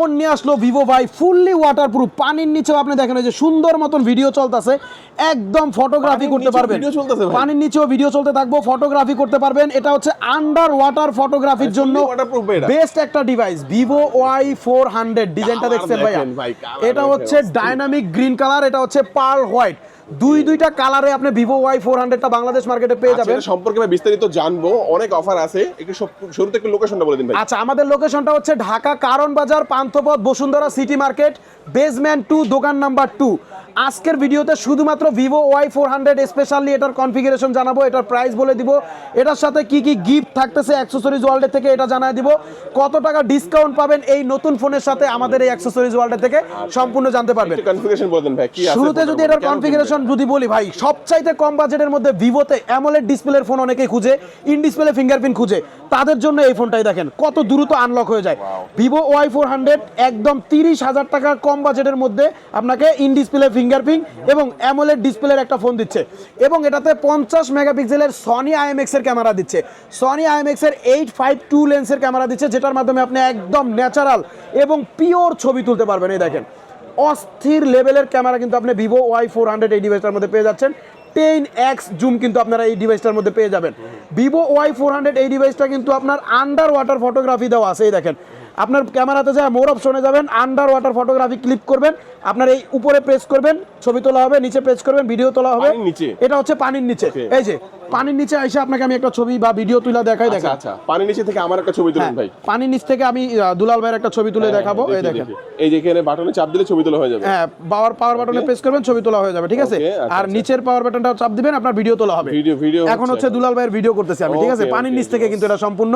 Phone নিয়ে আসলো Vivo ভাই ফুললি ওয়াটার প্রুফ পানির নিচেও আপনি দেখেন যে সুন্দর মতন ভিডিও চলতেছে। একদম ফটোগ্রাফি করতে পারবেন। পানির নিচেও ভিডিও চলতে থাকব ফটোগ্রাফি করতে পারবেন। এটা হচ্ছে আন্ডার ওয়াটার ফটোগ্রাফির জন্য বেস্ট একটা device Vivo Y four hundred ডিজাইনটা দেখছেন ভাই, এটা হচ্ছে। ডাইনামিক গ্রিন কালার এটা হচ্ছে পার হোয়াইট দুই দুইটা কালারে আপনি ভিভো ওয়াই ফোর হান্ড্রেডটা বাংলাদেশ মার্কেটে পেয়ে আচ্ছা, যাবেন। সম্পর্কে আমি বিস্তারিত জানব। অনেক অফার আছে। একটু শুরুতে একটু লোকেশনটা বলে দিন ভাই। আচ্ছা আমাদের লোকেশনটা হচ্ছে Dhaka Karwan Bazar Panthapath Bashundhara city market basement two দোকান নাম্বার টু আজকের ভিডিওতে শুধুমাত্র Vivo Y four hundred specially এটার কনফিগারেশন জানাব এটার প্রাইস বলে দিব। এটার সাথে কি কি গিফট থাকতেছে অ্যাক্সেসরিজ ওয়ার্ল্ডের থেকে এটা জানাই দিব। কত টাকা ডিসকাউন্ট পাবেন এই নতুন ফোনের সাথে আমাদের এই অ্যাক্সেসরিজ ওয়ার্ল্ডের থেকে সম্পূর্ণ জানতে পারবেন। কনফিগারেশন বলে ভাই কি শুরুতে যদি এটার কনফিগারেশন যদি বলি ভাই সবচাইতে কম বাজেটের মধ্যে ভিভোতে অ্যামোলেড ডিসপ্লের ফোন অনেকেই খুঁজে ইন ডিসপ্লে ফিঙ্গারপ্রিন্ট খুঁজে। তাদের জন্য এই ফোনটাই দেখেন কত দ্রুত আনলক হয়ে যায়। ভিভো ওয়াই ফোর হান্ড্রেড একদম তিরিশ হাজার টাকার কম বাজেটের মধ্যে আপনাকে ইন ডিসপ্লে ফিঙ্গারপ্রিন্ট এবং অ্যামোলেড ডিসপ্লের একটা ফোন দিচ্ছে। এবং এটাতে পঞ্চাশ মেগাপিক্সেলের সনি আইএমএক্স এর ক্যামেরা দিচ্ছে। সনি আইএমএক্স এর এইট ফাইভ টু লেন্সের ক্যামেরা দিচ্ছে, যেটার মাধ্যমে আপনি একদম ন্যাচারাল এবং পিওর ছবি তুলতে পারবেন। এই দেখেন, অস্থির লেভেলের ক্যামেরা কিন্তু আপনি ভিভো ওয়াই ফোর হান্ড্রেড এই ডিভাইসটার মধ্যে পেয়ে যাচ্ছেন। টেন এক্স জুম কিন্তু আপনারা এই ডিভাইসটার মধ্যে পেয়ে যাবেন। ভিভো ওয়াই ফোর হান্ড্রেড এই ডিভাইসটা কিন্তু আপনার আন্ডার ওয়াটার ফটোগ্রাফি দেওয়া আছে, এই দেখেন। আপনার ক্যামেরাতে যায় মোর অপশনে যাবেন আন্ডার ওয়াটার ফটোগ্রাফি ক্লিক করবেন আপনার এই উপরে প্রেস করবেন ছবি তোলা হবে নিচে প্রেস করবেন ভিডিও তোলা হবে। নিচে? এটা হচ্ছে পানির নিচে। এই যে পানির নিচে এসে আপনাকে আমি একটা ছবি বা ভিডিও তুলে দেখাই আচ্ছা দেখা। আচ্ছা। পানি নিচে থেকে আমার একটা ছবি তুলুন ভাই। পানির নিচ থেকে আমি দুলাল ভাইয়ের একটা ছবি তুলে দেখাবো হ্যাঁ, এই দেখেন। এই যে এখানে বাটনে চাপ দিলে ছবি তোলা হয়ে যাবে। হ্যাঁ পাওয়ার পাওয়ার বাটনে প্রেস করবেন ছবি তোলা হয়ে যাবে ঠিক আছে? আচ্ছা, আর আচ্ছা। নিচের পাওয়ার বাটনটা চাপ দিবেন আপনার ভিডিও তোলা হবে। Video- video এখন হচ্ছে দুলাল ভাইয়ের ভিডিও করতেছি আমি ঠিক আছে? পানির নিচ থেকে কিন্তু এটা সম্পূর্ণ।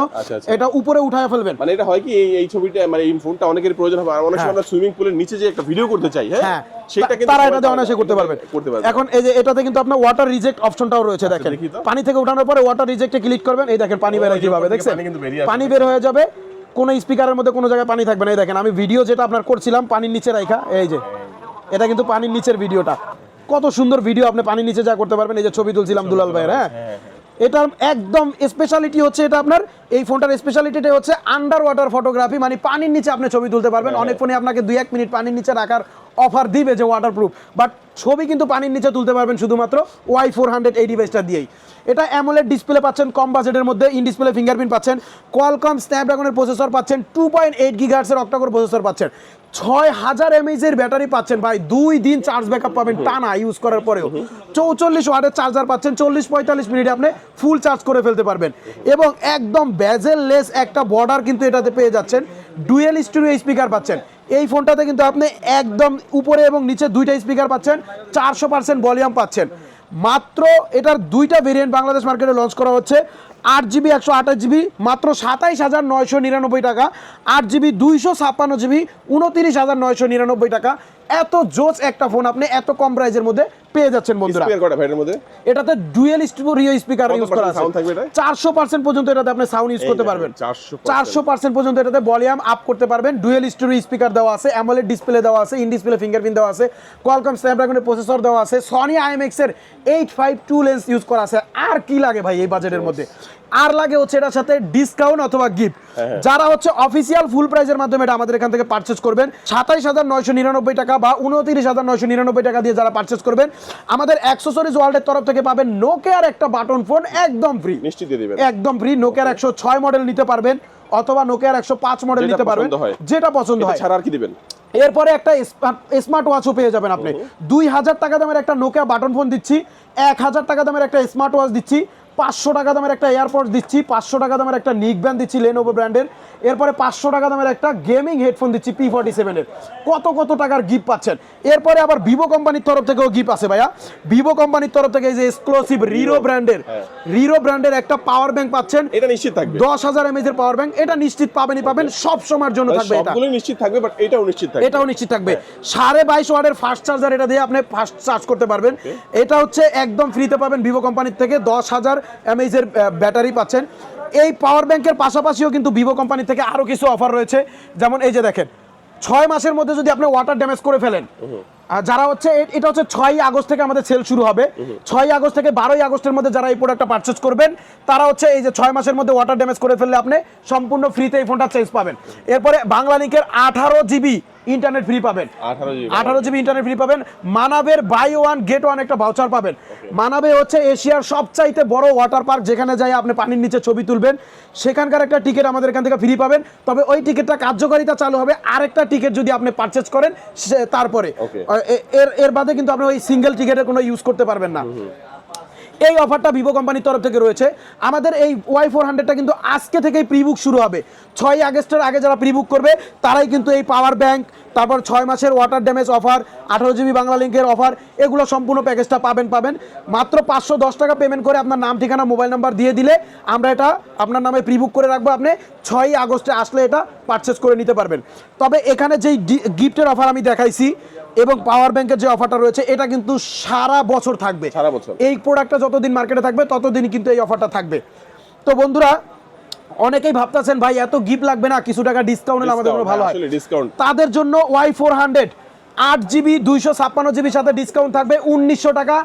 এটা উপরে উঠায় ফেলবেন। মানে এটা হয় কি এই এই ছবিটা মানে এই ফোনটা অনেকের প্রয়োজন হবে। আর অনেক সময় আমরা সুইমিং পুলের নিচে যে একটা ভিডিও করতে চাই হ্যাঁ? হ্যাঁ সেটা কিন্তু তারা এটা পারে না। অনায়াসে করতে পারবেন। করতে পারবে এখন এই যে এটাতে কিন্তু আপনার ওয়াটার রিজেক্ট অপশনটাও রয়েছে দেখেন। পানি থেকে উঠানোর পরে ওয়াটার রিজেক্টে ক্লিক করবেন। এই দেখেন পানি বের হয় কীভাবে দেখছেন? পানি বের হয়ে যাবে কোনো স্পিকারের মধ্যে কোনো জায়গায় পানি থাকবে না। এই দেখেন আমি ভিডিও যেটা আপনার করছিলাম পানির নিচে রাখা এই যে এটা কিন্তু পানির নিচের ভিডিওটা কত সুন্দর ভিডিও আপনি পানির নিচে যা করতে পারবেন এই যে ছবি তুলছিলাম দুলাল ভাইয়ের হ্যাঁ। এটার একদম স্পেশালিটি হচ্ছে এটা আপনার এই ফোনটার স্পেশালিটিটা হচ্ছে আন্ডার ওয়াটার ফটোগ্রাফি মানে পানির নিচে আপনি ছবি তুলতে পারবেন। অনেক ফোনে আপনাকে দুই এক মিনিট পানির নিচে রাখার অফার দিবে যে ওয়াটারপ্রুফ বাট ছবি কিন্তু পানির নিচে তুলতে পারবেন শুধুমাত্র ওয়াই ফোর হান্ড্রেড এই ডিভাইসটা দিয়েই। এটা অ্যামোলেড ডিসপ্লে পাচ্ছেন কম বাজেটের মধ্যে ইন ডিসপ্লে ফিঙ্গারপ্রিন্ট পাচ্ছেন। কোয়ালকম স্ন্যাপড্রাগনের প্রসেসর পাচ্ছেন টু পয়েন্ট এইট গিগার্সের অক্টাকোর প্রসেসর পাচ্ছেন। ছয় হাজার এমএইচের ব্যাটারি পাচ্ছেন ভাই। দুই দিন চার্জ ব্যাকআপ পাবেন টানা ইউজ করার পরেও। চৌচল্লিশ ওয়াটের চার্জার পাচ্ছেন, চল্লিশ পঁয়তাল্লিশ মিনিটে আপনি ফুল চার্জ করে ফেলতে পারবেন। এবং একদম ব্যাজেল লেস একটা বর্ডার কিন্তু এটাতে পেয়ে যাচ্ছেন। ডুয়েল স্টুডিও স্পিকার পাচ্ছেন। এই ফোনটাতে কিন্তু আপনি একদম উপরে এবং নিচে দুইটা স্পিকার পাচ্ছেন, চারশো পার্সেন্ট ভলিউম পাচ্ছেন। মাত্র এটার দুইটা ভেরিয়েন্ট বাংলাদেশ মার্কেটে লঞ্চ করা হচ্ছে। আট জিবি একশো আঠাশ জিবি, মাত্র সাতাইশ হাজার নয়শো নিরানব্বই টাকা। আট জিবি দুইশো ছাপ্পান্ন জিবি, উনতিরিশ হাজার নয়শো নিরানব্বই টাকা। এত জোস একটা ফোন আপনি এত কম প্রাইজের মধ্যে পেয়ে যাচ্ছেন বন্ধুরা। স্পিয়ার কটা ভাইয়ের মধ্যে? এটাতে ডুয়েল স্টুডিও স্পিকার ইউজ করা আছে। sound থাকবে এটায়? চারশো পার্সেন্ট পর্যন্ত এটাতে আপনি সাউন্ড ইউজ করতে পারবেন। 400% চারশো পার্সেন্ট পর্যন্ত এটাতে ভলিউম আপ করতে পারবেন। ডুয়েল স্টুডিও স্পিকার দেওয়া আছে অ্যামোলেড ডিসপ্লে দেওয়া আছে ইন ডিসপ্লে ফিঙ্গারপ্রিন্ট দেওয়া আছে কোয়ালকম স্ন্যাপড্রাগনের প্রসেসর দেওয়া আছে সনি আইএমএক্স এর eight five two lens use করা আছে। আর কি লাগে ভাই এই বাজেটের মধ্যে? আর লাগে হচ্ছে এটার সাথে ডিসকাউন্ট অথবা গিফট হ্যাঁ, যারা হচ্ছে অফিসিয়াল ফুল প্রাইজের মাধ্যমে এটা আমাদের এখান থেকে পারচেস করবেন সাতাইশ হাজার নয়শো নিরানব্বই টাকা বা উনত্রিশ হাজার নয়শো নিরানব্বই টাকা দিয়ে যারা পারচেস করবেন আমাদের অ্যাক্সেসরিজ ওয়ার্ল্ডের তরফ থেকে পাবেন নোকিয়ার একটা বাটন ফোন একদম ফ্রি নিশ্চিত দিয়ে দিবেন। একদম ফ্রি নোকিয়ার একশো ছয় মডেল নিতে পারবেন অথবা নোকিয়ার একশো পাঁচ মডেল নিতে পারবেন যেটা পছন্দ হয়। ছাড়া আর কি দিবেন? এরপরে একটা স্মার্ট ওয়াচও পেয়ে যাবেন আপনি। দুই হাজার টাকা দামের একটা নোকিয়া বাটন ফোন দিচ্ছি এক হাজার টাকা দামের একটা স্মার্ট ওয়াচ দিচ্ছি পাঁচশো টাকা দামের একটা এয়ারপোর্ট দিচ্ছি পাঁচশো টাকা দামের একটা নিক ব্যান্ড দিচ্ছি লেনোভো ব্র্যান্ডের এরপরে পাঁচশো টাকা দামের একটা গেমিং হেডফোন দিচ্ছি পি ফর্টি সেভেনের কত কত টাকার গিফট পাচ্ছেন? এরপরে আবার ভিভো কোম্পানির তরফ থেকেও গিফট আছে ভাইয়া। ভিভো কোম্পানির তরফ থেকে এই যে এক্সক্লুসিভ রিরো ব্র্যান্ডের রিরো ব্র্যান্ডের একটা পাওয়ার ব্যাংক পাচ্ছেন। এটা নিশ্চিত থাকবে। দশ হাজার এমএজ এর পাওয়ার ব্যাংক এটা নিশ্চিত পাবেনই পাবেন সব সময়ের জন্য থাকবে এটা। সবগুলো নিশ্চিত থাকবে বাট এটাও নিশ্চিত থাকবে। এটাও নিশ্চিত থাকবে। সাড়ে বাইশ ওয়ার্ডের ফাস্ট চার্জার এটা দিয়ে আপনি ফাস্ট চার্জ করতে পারবেন। এটা হচ্ছে একদম ফ্রিতে পাবেন ভিভো কোম্পানির থেকে দশ হাজার এমএইচ এর ব্যাটারি পাচ্ছেন। এই পাওয়ার ব্যাংকের পাশাপাশিও কিন্তু ভিভো কোম্পানি থেকে আরও কিছু অফার রয়েছে। যেমন এই যে দেখেন, ছয় মাসের মধ্যে যদি আপনি ওয়াটার ড্যামেজ করে ফেলেন যারা হচ্ছে এটা হচ্ছে ছয়ই আগস্ট থেকে আমাদের সেল শুরু হবে। ছয় আগস্ট থেকে বারোই আগস্টের মধ্যে যারা এই প্রোডাক্টটা পারচেস করবেন তারা হচ্ছে এই যে ছয় মাসের মধ্যে ওয়াটার ড্যামেজ করে ফেললে আপনি সম্পূর্ণ ফ্রিতে এই ফোনটা চেঞ্জ পাবেন। এরপরে বাংলা লিঙ্কের আঠারো জিবি ইন্টারনেট ফ্রি পাবেন। আঠারো জিবি ইন্টারনেট ফ্রি পাবেন। মানাবের বাই ওয়ান গেট ওয়ান একটা ভাউচার পাবেন। মানাবে হচ্ছে এশিয়ার সবচাইতে বড় ওয়াটার পার্ক যেখানে যাই আপনি পানির নিচে ছবি তুলবেন। সেখানকার একটা টিকিট আমাদের এখান থেকে ফ্রি পাবেন। তবে ওই টিকিটটা কার্যকারিতা চালু হবে। আরেকটা টিকিট যদি আপনি পারচেজ করেন তারপরে। এর এর বাদে কিন্তু আপনি ওই সিঙ্গেল টিকিটের কোনো ইউজ করতে পারবেন না। এই অফারটা ভিভো কোম্পানির তরফ থেকে রয়েছে। আমাদের এই ওয়াই ফোর হান্ড্রেডটা কিন্তু আজকে থেকেই প্রি বুক শুরু হবে। ছয় আগস্টের আগে যারা প্রি বুক করবে তারাই কিন্তু এই পাওয়ার ব্যাংক তারপর ছয় মাসের ওয়াটার ড্যামেজ অফার আঠারো জিবি বাংলা লিঙ্কের অফার এগুলো সম্পূর্ণ প্যাকেজটা পাবেন পাবেন। মাত্র পাঁচশো দশ টাকা পেমেন্ট করে আপনার নাম ঠিকানা মোবাইল নাম্বার দিয়ে দিলে আমরা এটা আপনার নামে প্রি বুক করে রাখব। আপনি ছয়ই আগস্টে আসলে এটা পারচেস করে নিতে পারবেন। তবে এখানে যেই গিফটের অফার আমি দেখাইছি এবং পাওয়ার ব্যাংকের যে অফারটা রয়েছে এটা কিন্তু সারা বছর থাকবে। সারা বছর। এই প্রোডাক্টটা যতদিন মার্কেটে থাকবে ততদিন কিন্তু এই অফারটা থাকবে। তো বন্ধুরা অনেকেই ভাবতেছেন ভাই এত গিফট লাগবে না কিছু টাকা ডিসকাউন্ট হলে আমাদের ভালো হয়। ডিসকাউন্ট তাদের জন্য ওয়াই ফোর হান্ড্রেড আট জিবি দুইশো ছাপ্পান্ন জিবির সাথে ডিসকাউন্ট থাকবে উনিশশো টাকা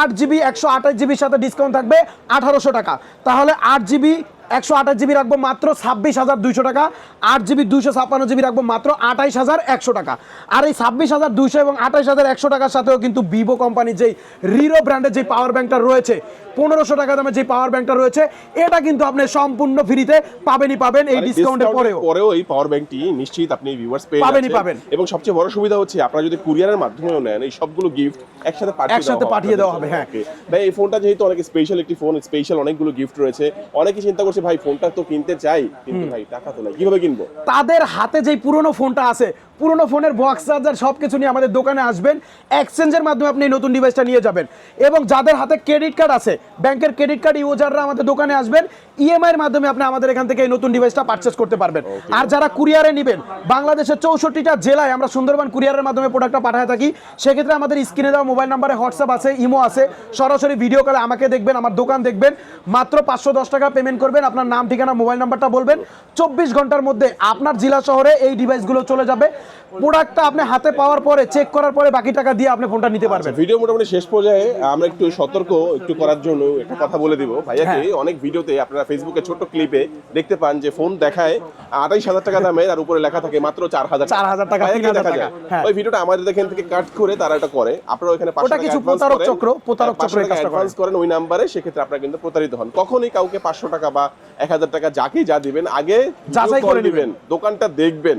আট জিবি একশো আঠাশ জিবির সাথে ডিসকাউন্ট থাকবে আঠারোশো টাকা। তাহলে আট জিবি একশো আঠাশ জিবি রাখব মাত্র ছাব্বিশ হাজার দুইশো টাকা, আট জিবি দুইশো ছাপ্পান্ন জিবি রাখব মাত্র আঠাইশ হাজার একশো টাকা। আর এই ছাব্বিশ হাজার দুইশো এবং আঠাইশ হাজার একশো টাকার সাথেও কিন্তু ভিভো কোম্পানির যেই রিরো ব্র্যান্ডের যে পাওয়ার ব্যাঙ্কটা রয়েছে পনেরোশো টাকা দামে যে পাওয়ার ব্যাংকটা রয়েছে এটা কিন্তু আপনি সম্পূর্ণ ফ্রিতে পাবেনই পাবেন এই ডিসকাউন্টের পরেও। পরেও এই পাওয়ার ব্যাংকটি নিশ্চিত আপনি ভিউয়ার্স পেয়ে পাবেনই পাবেন। এবং সবচেয়ে বড় সুবিধা হচ্ছে আপনারা যদি কুরিয়ারের মাধ্যমেও নেন এই সবগুলো গিফট একসাথে পাঠিয়ে একসাথে পাঠিয়ে দেওয়া হবে, হ্যাঁ। ভাই এই ফোনটা যেহেতু অনেক স্পেশাল একটি ফোন স্পেশাল অনেকগুলো গিফট রয়েছে। অনেকে চিন্তা করছে ভাই ফোনটা তো কিনতে চাই। কিন্তু ভাই টাকা তো নাই। কীভাবে কিনবো? তাদের হাতে যে পুরনো ফোনটা আছে পুরনো ফোনের বক্স চার্জার সব কিছু নিয়ে আমাদের দোকানে আসবেন। এক্সচেঞ্জের মাধ্যমে আপনি নতুন ডিভাইসটা নিয়ে যাবেন। এবং যাদের হাতে ক্রেডিট কার্ড আছে ব্যাংকের ক্রেডিট কার্ড ইউজাররা আমাদের দোকানে আসবেন। ইএমআই এর মাধ্যমে আপনি আমাদের এখান থেকে এই নতুন ডিভাইসটা পারচেস করতে পারবেন। আর যারা কুরিয়ারে নেবেন বাংলাদেশের চৌষট্টিটা জেলায় আমরা সুন্দরবন কুরিয়ারের মাধ্যমে প্রোডাক্টটা পাঠায় থাকি সেক্ষেত্রে আমাদের স্ক্রিনে দেওয়া মোবাইল নাম্বারে হোয়াটসঅ্যাপ আছে ইমো আছে সরাসরি ভিডিও কলে আমাকে দেখবেন আমার দোকান দেখবেন মাত্র পাঁচশো দশ টাকা পেমেন্ট করবেন আপনার নাম ঠিকানা মোবাইল নাম্বারটা বলবেন। চব্বিশ ঘণ্টার মধ্যে আপনার জেলা শহরে এই ডিভাইসগুলো চলে যাবে। প্রোডাক্টটা আপনি হাতে পাওয়ার পরে চেক করার পরে বাকি টাকা দিয়ে আপনি ফোনটা নিতে পারবেন। ভিডিও মোটামুটি শেষ পর্যায়ে আমরা একটু সতর্ক একটু করার জন্য একটা কথা বলে দিব। ভাইয়াকে হ্যাঁ। অনেক ভিডিওতে আপনারা ফেসবুকে ছোট ক্লিপে দেখতে পান যে ফোন দেখায় আঠাইশ হাজার টাকা দামের আর উপরে লেখা থাকে মাত্র চার হাজার 4,000 টাকা, ভাইয়াকে 3,000 দেখা যায়। হ্যাঁ। ওই ভিডিওটা আমাদের এখান থেকে কাট করে তারা এটা করে। আপনারা ওখানে ওটা কিছু প্রতারক চক্র, প্রতারক চক্র অ্যাডভান্স করেন ওই নাম্বারে সেক্ষেত্রে আপনারা কিন্তু প্রতারিত হন। কখনই কাউকে পাঁচশো টাকা বা এক হাজার টাকা যাকেই যা দিবেন আগে যাচাই করে দিবেন দোকানটা দেখবেন।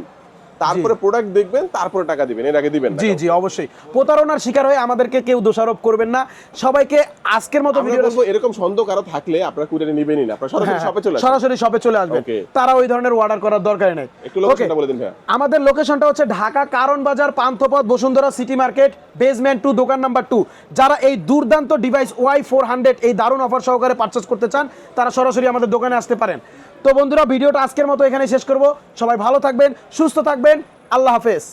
তারপরে প্রোডাক্ট দেখবেন তারপরে টাকা দিবেন এর আগে দিবেন না জি জি অবশ্যই। প্রতারণার শিকার হয়ে আমাদেরকে কেউ দোষারোপ করবেন না। সবাইকে আজকের মতো ভিডিওটা এরকম সন্দেহ কারও থাকলে আপনারা কুরিয়ারে নিবেনই না। আপনারা সরাসরি শপে চলে সরাসরি শপে চলে আসবেন। তারা ওই ধরনের অর্ডার করার দরকার নেই। একটু লোকেশনটা বলে দিন ভাইয়া। আমাদের লোকেশনটা হচ্ছে Dhaka Karwan Bazar Panthapath Bashundhara city market basement two দোকান নাম্বার টু যারা এই দুর্দান্ত ডিভাইস ওয়াই ফোর হান্ড্রেড এই দারুণ অফার সহকারে পারচেস করতে চান তারা সরাসরি আমাদের দোকানে আসতে পারেন। তো বন্ধুরা, ভিডিওটা আজকের মতো এখানে শেষ করব। সবাই ভালো থাকবেন, সুস্থ থাকবেন। আল্লাহ হাফেজ।